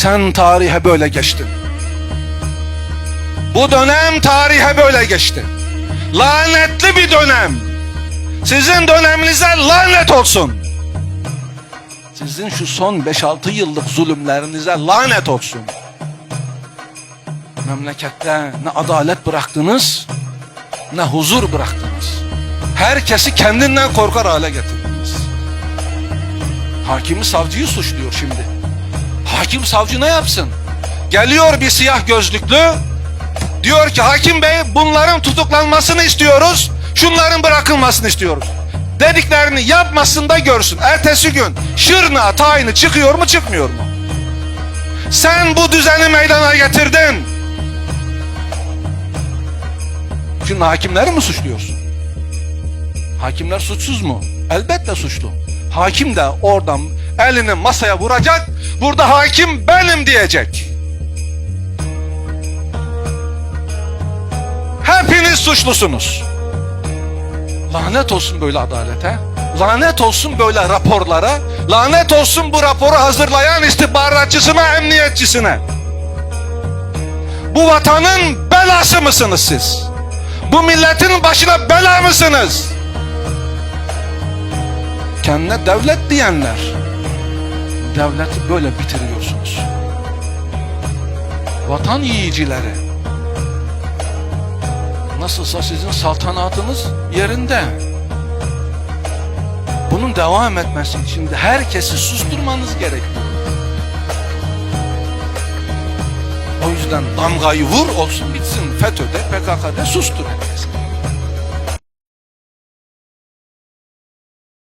Sen tarihe böyle geçtin. Bu dönem tarihe böyle geçti. Lanetli bir dönem. Sizin döneminize lanet olsun. Sizin şu son 5-6 yıllık zulümlerinize lanet olsun. Memlekette ne adalet bıraktınız, ne huzur bıraktınız. Herkesi kendinden korkar hale getirdiniz. Hakimi savcıyı suçluyor şimdi. Hakim savcı ne yapsın? Geliyor bir siyah gözlüklü, diyor ki hakim bey bunların tutuklanmasını istiyoruz, şunların bırakılmasını istiyoruz. Dediklerini yapmasın da görsün. Ertesi gün şırna tayini çıkıyor mu çıkmıyor mu? Sen bu düzeni meydana getirdin. Şimdi hakimleri mi suçluyorsun? Hakimler suçsuz mu? Elbette suçlu. Hakim de oradan elini masaya vuracak. Burada hakim benim diyecek. Hepiniz suçlusunuz. Lanet olsun böyle adalete. Lanet olsun böyle raporlara. Lanet olsun bu raporu hazırlayan istihbaratçısına, emniyetçisine. Bu vatanın belası mısınız siz? Bu milletin başına bela mısınız? Kendine devlet diyenler devleti böyle bitiriyorsunuz. Vatan yiyicileri nasılsa sizin saltanatınız yerinde. Bunun devam etmesi için de herkesi susturmanız gerekiyor. O yüzden damgayı vur olsun bitsin FETÖ'de PKK'da sustur herkesi.